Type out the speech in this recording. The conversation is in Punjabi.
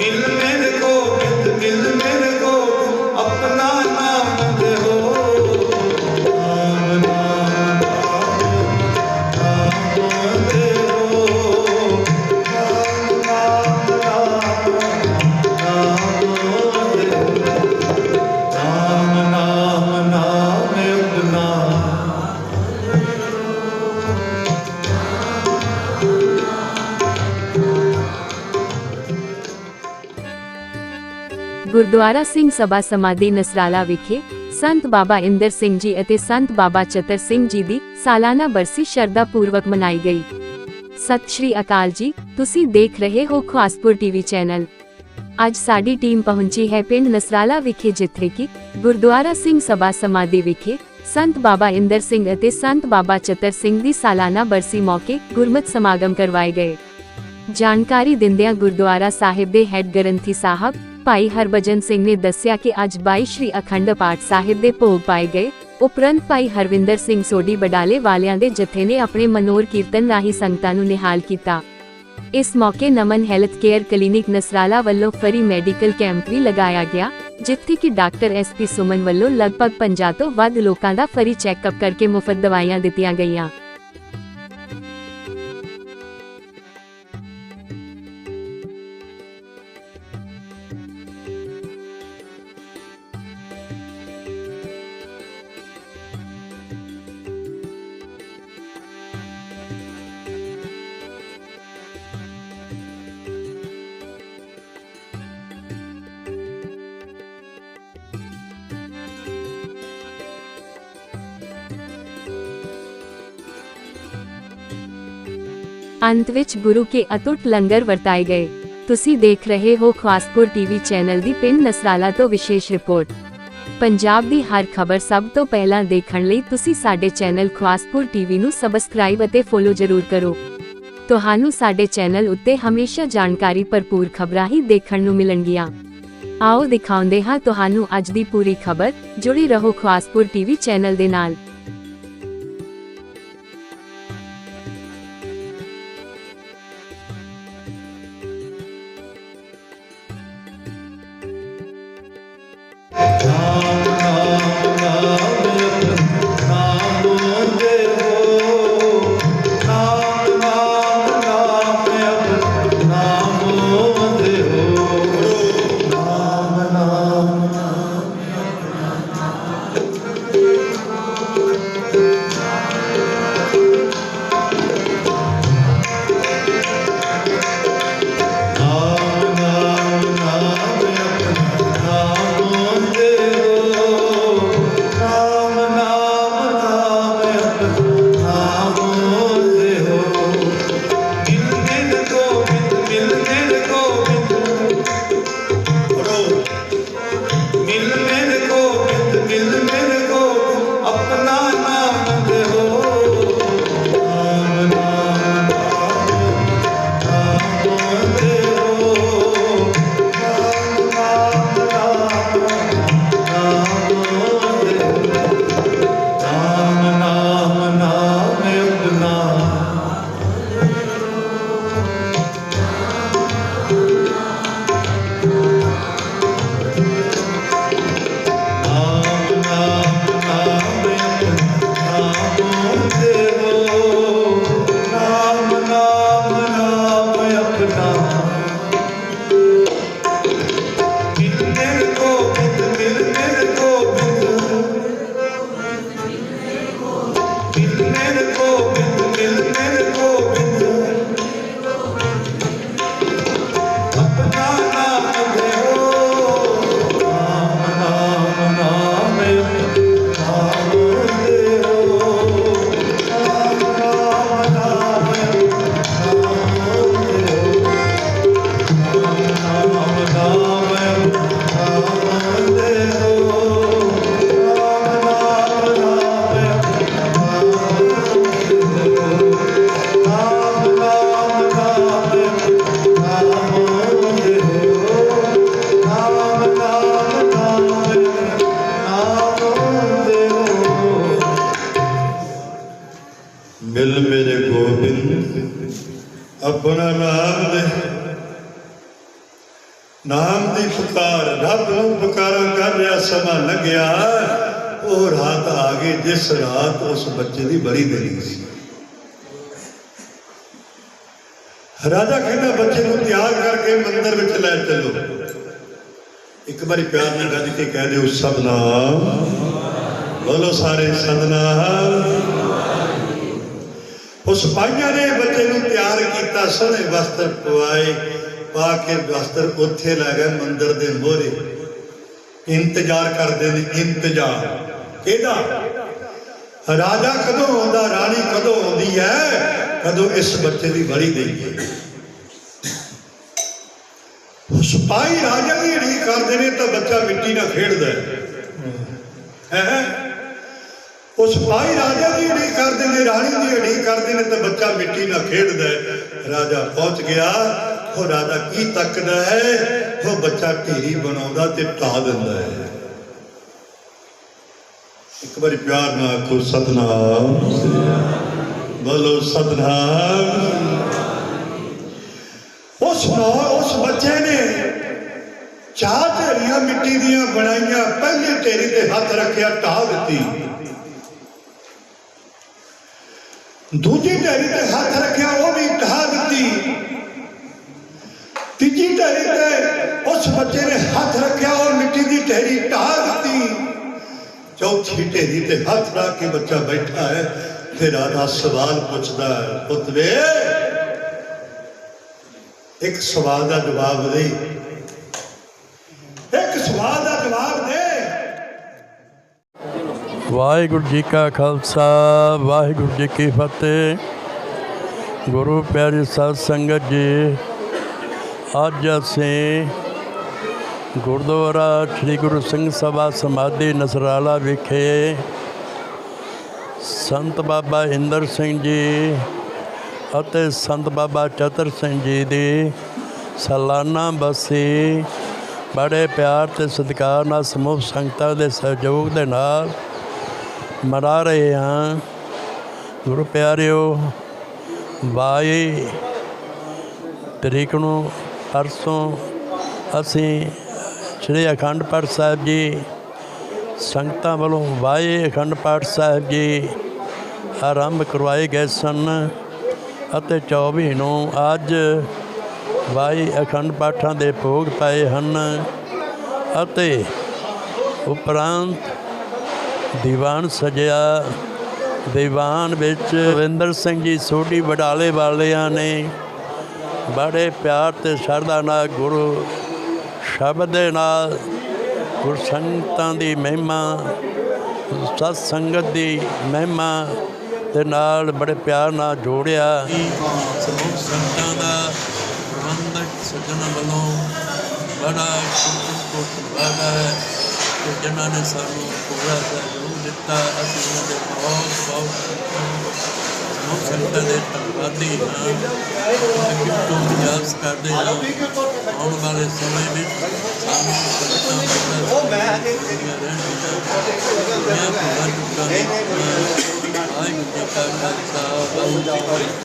In ਗੁਰਦੁਆਰਾ ਸਿੰਘ ਸਭਾ ਸਮਾਧੀ ਨਸਰਾਲਾ ਵਿਖੇ ਸੰਤ ਬਾਬਾ ਇੰਦਰ ਸਿੰਘ ਜੀ ਅਤੇ ਸੰਤ ਬਾਬਾ ਚਤਰ ਸਿੰਘ ਜੀ ਦੀ ਸਾਲਾਨਾ ਬਰਸੀ ਸ਼ਰਧਾ ਪੂਰਵਕ ਮਨਾਈ ਗਈ। ਸਤਿ ਸ਼੍ਰੀ ਅਕਾਲ ਜੀ, ਤੁਸੀਂ ਦੇਖ ਰਹੇ ਹੋ ਖਵਾਸਪੁਰ ਟੀਵੀ ਚੈਨਲ। ਅੱਜ ਸਾਡੀ ਟੀਮ ਪਹੁੰਚੀ ਹੈ ਪਿੰਡ ਨਸਰਾਲਾ ਵਿਖੇ ਜਿੱਥੇ ਕਿ ਗੁਰਦੁਆਰਾ ਸਿੰਘ ਸਭਾ ਸਮਾਧੀ ਵਿਖੇ ਸੰਤ ਬਾਬਾ ਇੰਦਰ ਸਿੰਘ ਅਤੇ ਸੰਤ ਬਾਬਾ ਚਤਰ ਸਿੰਘ ਦੀ ਸਾਲਾਨਾ ਬਰਸੀ ਮੌਕੇ ਗੁਰਮਤ ਸਮਾਗਮ ਕਰਵਾਏ ਗਏ। ਜਾਣਕਾਰੀ ਦਿੰਦਿਆਂ ਗੁਰਦੁਆਰਾ ਸਾਹਿਬ ਦੇ ਹੈੱਡ ਗ੍ਰੰਥੀ ਸਾਹਿਬ ਭਾਈ ਹਰਭਜਨ ਸਿੰਘ ਨੇ ਦੱਸਿਆ ਕਿ ਅੱਜ 22 ਸ਼੍ਰੀ ਅਖੰਡ ਪਾਠ ਸਾਹਿਬ ਦੇ ਭੋਗ ਪਾਏ ਗਏ। ਉਪਰੰਤ ਭਾਈ ਹਰਵਿੰਦਰ ਸਿੰਘ ਸੋਢੀ ਬਡਾਲੇ ਵਾਲਿਆਂ ਦੇ ਜਥੇ ਨੇ ਆਪਣੇ ਮਨੋਰ ਕੀਰਤਨ ਰਾਹੀਂ ਸੰਗਤਾਂ ਨੂੰ ਨਿਹਾਲ ਕੀਤਾ। ਇਸ ਮੌਕੇ Naman health care clinic Nasrala ਵੱਲੋਂ ਫਰੀ ਮੈਡੀਕਲ ਕੈਂਪ ਵੀ ਲਗਾਇਆ ਗਿਆ, ਜਿੱਥੇ ਕਿ ਡਾਕਟਰ ਐਸਪੀ ਸੁਮਨ ਵੱਲੋਂ ਲਗਭਗ 50 ਤੋਂ ਵੱਧ ਲੋਕਾਂ ਦਾ ਫਰੀ ਚੈੱਕਅਪ ਕਰਕੇ ਮੁਫਤ ਦਵਾਈਆਂ ਦਿੱਤੀਆਂ ਗਈਆਂ। ਅੰਤ ਵਿੱਚ ਗੁਰੂ ਕੇ ਅਟੁੱਟ ਲੰਗਰ ਵਰਤਾਏ ਗਏ। ਤੁਸੀਂ ਦੇਖ ਰਹੇ ਹੋ ਖਾਸਪੁਰ ਟੀਵੀ ਚੈਨਲ ਦੀ ਪਿੰਡ ਨਸਰਾਲਾ ਤੋਂ ਵਿਸ਼ੇਸ਼ ਰਿਪੋਰਟ। ਪੰਜਾਬ ਦੀ ਹਰ ਖਬਰ ਸਭ ਤੋਂ ਪਹਿਲਾਂ ਦੇਖਣ ਲਈ ਤੁਸੀਂ ਸਾਡੇ ਚੈਨਲ ਖਾਸਪੁਰ ਟੀਵੀ ਨੂੰ ਸਬਸਕ੍ਰਾਈਬ ਅਤੇ ਫੋਲੋ ਜ਼ਰੂਰ ਕਰੋ। ਤੁਹਾਨੂੰ ਸਾਡੇ ਚੈਨਲ ਉੱਤੇ ਹਮੇਸ਼ਾ ਜਾਣਕਾਰੀ ਭਰਪੂਰ ਖਬਰਾਂ ਹੀ ਦੇਖਣ ਨੂੰ ਮਿਲਣਗੀਆਂ। ਆਓ ਦਿਖਾਉਂਦੇ ਹਾਂ ਤੁਹਾਨੂੰ ਅੱਜ ਦੀ ਪੂਰੀ ਖਬਰ। ਜੁੜੀ ਰਹੋ ਖਾਸਪੁਰ ਟੀਵੀ ਚੈਨਲ ਦੇ ਨਾਲ। ਮਿਲ ਮੇਰੇ ਗੋਬਿੰਦ, ਆਪਣਾ ਨਾਮ ਦੇ ਨਾਮ ਦੀ ਫੁਕਾਰ ਰੱਬ ਨੂੰ ਪੁਕਾਰਾ ਕਰ ਰਿਹਾ, ਸਮਾਂ ਲੱਗਿਆ ਉਹ ਰਾਤ ਆ ਗਈ, ਜਿਸ ਰਾਤ ਉਸ ਬੱਚੇ ਦੀ ਬਰੀ ਦੇਣੀ ਸੀ। ਰਾਜਾ ਕਹਿੰਦਾ, ਬੱਚੇ ਨੂੰ ਤਿਆਰ ਕਰਕੇ ਮੰਦਰ ਵਿੱਚ ਲੈ ਚੱਲੋ। ਇੱਕ ਵਾਰੀ ਪਿਆਰ ਨਾਲ ਗੱਜ ਕੇ ਕਹਿ ਦਿਓ, ਸਤਨਾਮ। ਬੋਲੋ ਸਾਰੇ ਸਤਨਾਮ। ਉਸ ਪਾਈਆਂ ਨੇ ਬੱਚੇ ਨੂੰ ਤਿਆਰ ਕੀਤਾ, ਸੋਹਣੇ ਵਸਤਰ ਪਵਾਏ, ਪਾ ਕੇ ਵਸਤਰ ਉੱਥੇ ਲੈ ਗਏ ਮੰਦਰ ਦੇ ਮੋਹਰੇ। ਇੰਤਜ਼ਾਰ ਕਰਦੇ ਨੇ, ਇੰਤਜ਼ਾਰ। ਕਿਹਦਾ? ਰਾਜਾ ਕਦੋਂ ਆਉਂਦਾ, ਰਾਣੀ ਕਦੋਂ ਆਉਂਦੀ ਹੈ? ਕਦੋਂ ਇਸ ਬੱਚੇ ਦੀ ਬਲੀ ਦੇਈਏ। ਉਹ ਸਿਪਾਹੀ ਰਾਜਾ ਦੀ ਢੀ ਕਰਦੇ ਨੇ, ਤਾਂ ਬੱਚਾ ਮਿੱਟੀ ਨਾਲ ਖੇਡਦਾ ਹੈ ਹੈ। ਉਹ ਸਿਪਾਹੀ ਰਾਜਾ ਦੀ ਢੀ ਕਰਦੇ ਨੇ, ਰਾਣੀ ਦੀ ਢੀ ਕਰਦੇ ਨੇ ਤੇ ਬੱਚਾ ਮਿੱਟੀ ਨਾਲ ਖੇਡਦਾ ਰਾਜਾ ਪਹੁੰਚ ਗਿਆ। ਉਹ ਰਾਜਾ ਕੀ ਤੱਕਦਾ ਹੈ? ਉਹ ਬੱਚਾ ਢੇਰੀ ਬਣਾਉਂਦਾ ਤੇ ਢਾ ਦਿੰਦਾ ਹੈ। ਇੱਕ ਵਾਰੀ ਪਿਆਰ ਨਾਲ ਆਖੋ, ਸਤਨਾਮ। ਬੋਲੋ, ਸਤਨਾਮ। ਉਸ ਨੌ ਉਸ ਬੱਚੇ ਨੇ ਚਾਹ ਢੇਰੀਆਂ ਮਿੱਟੀ ਦੀਆਂ ਬਣਾਈਆਂ, ਪਹਿਲੀ ਢੇਰੀ ਤੇ ਹੱਥ ਰੱਖਿਆ ਢਾਹ ਦਿੱਤੀ। ਦੂਜੀ ਢੇਰੀ ਤੇ ਹੱਥ ਰੱਖਿਆ, ਉਹ ਵੀ ਢਾਹ ਦਿੱਤੀ। ਤੀਜੀ ਢੇਰੀ ਤੇ ਉਸ ਬੱਚੇ ਨੇ ਹੱਥ ਰੱਖਿਆ, ਉਹ ਮਿੱਟੀ ਦੀ ਢੇਰੀ ਢਾਹ ਦਿੱਤੀ। ਚੌਥੀ ਢੇਰੀ ਤੇ ਹੱਥ ਰੱਖ ਕੇ ਬੱਚਾ ਬੈਠਾ ਹੈ ਤੇ ਰਾਜਾ ਸਵਾਲ ਪੁੱਛਦਾ ਹੈ ਪੁੱਤਰੇ ਇੱਕ ਸਵਾਲ ਦਾ ਜਵਾਬ ਦੇ। ਇੱਕ ਸਵਾਲ ਵਾਹਿਗੁਰੂ ਜੀ ਕਾ ਖਾਲਸਾ, ਵਾਹਿਗੁਰੂ ਜੀ ਕੀ ਫਤਿਹ। ਗੁਰੂ ਪਿਆਰੀ ਸਾਧ ਸੰਗਤ ਜੀ, ਅੱਜ ਅਸੀਂ ਗੁਰਦੁਆਰਾ ਸ੍ਰੀ ਗੁਰੂ ਸਿੰਘ ਸਭਾ ਸਮਾਧੀ ਨਸਰਾਲਾ ਵਿਖੇ ਸੰਤ ਬਾਬਾ ਇੰਦਰ ਸਿੰਘ ਜੀ ਅਤੇ ਸੰਤ ਬਾਬਾ ਚਤਰ ਸਿੰਘ ਜੀ ਦੀ ਸਾਲਾਨਾ ਬਸੀ ਬੜੇ ਪਿਆਰ ਤੇ ਸਤਿਕਾਰ ਨਾਲ ਸਮੂਹ ਸੰਗਤਾਂ ਦੇ ਸਹਿਯੋਗ ਦੇ ਨਾਲ ਮਨਾ ਰਹੇ ਹਾਂ। ਗੁਰੂ ਪਿਆਰਿਓ ਬਾਈ ਤਰੀਕ ਨੂੰ ਪਰਸੋਂ ਅਸੀਂ ਸ੍ਰੀ ਅਖੰਡ ਪਾਠ ਸਾਹਿਬ ਜੀ, ਸੰਗਤਾਂ ਵੱਲੋਂ ਵਾਏ ਅਖੰਡ ਪਾਠ ਸਾਹਿਬ ਜੀ, ਆਰੰਭ ਕਰਵਾਏ ਗਏ ਸਨ ਅਤੇ 24 ਨੂੰ ਅੱਜ ਵਾਈ ਅਖੰਡ ਪਾਠਾਂ ਦੇ ਭੋਗ ਪਏ ਹਨ ਅਤੇ ਉਪਰੰਤ ਦੀਵਾਨ ਸਜਿਆ। ਦੀਵਾਨ ਵਿੱਚ ਰਵਿੰਦਰ ਸਿੰਘ ਜੀ ਸੋਢੀ ਬਡਾਲੇ ਵਾਲਿਆਂ ਨੇ ਬੜੇ ਪਿਆਰ ਤੇ ਸ਼ਰਧਾ ਨਾਲ ਗੁਰੂ ਸ਼ਬਦ ਦੇ ਨਾਲ ਗੁਰ ਸੰਗਤਾਂ ਦੀ ਮਹਿਮਾ, ਸਤ ਸੰਗਤ ਦੀ ਮਹਿਮਾ ਦੇ ਨਾਲ ਬੜੇ ਪਿਆਰ ਨਾਲ ਜੋੜਿਆ। ਸਮੂਹ ਸੰਗਤਾਂ ਦਾ ਪ੍ਰਬੰਧਕ ਸੱਜਣਾ ਵੱਲੋਂ ਬੜਾ ਸ਼ੁਕਰ ਧੰਨਵਾਦ ਹੈ ਕਿ ਜਿਨ੍ਹਾਂ ਨੇ ਸਾਨੂੰ ਪੂਰਾ ਸਹਿਯੋਗ ਦਿੱਤਾ ਅਸੀਂ ਉਹਨਾਂ ਦੇ ਬਹੁਤ ਬਹੁਤ ਸਮੂਹ ਸੰਗਤਾਂ ਦੇ ਧੰਨਵਾਦੀ ਹਾਂ ਅੱਗੇ ਤੋਂ ਵਿਆਸ ਕਰਦੇ ਹਾਂ। ਆਉਣ ਵਾਲੇ ਸਮੇਂ ਵਿੱਚ ਸਾਨੂੰ ਸੰਗਤਾਂ ਦਾ ਉਹ ਮੈਂ ਮੈਂ ਪੂਰਾ ਚੁੱਕਾ ਹਾਂ ਵਾਹਿਗੁਰੂ ਜੀ ਕਾ ਖਾਲਸਾ ਵਾਹਿਗੁਰੂ ਕੀ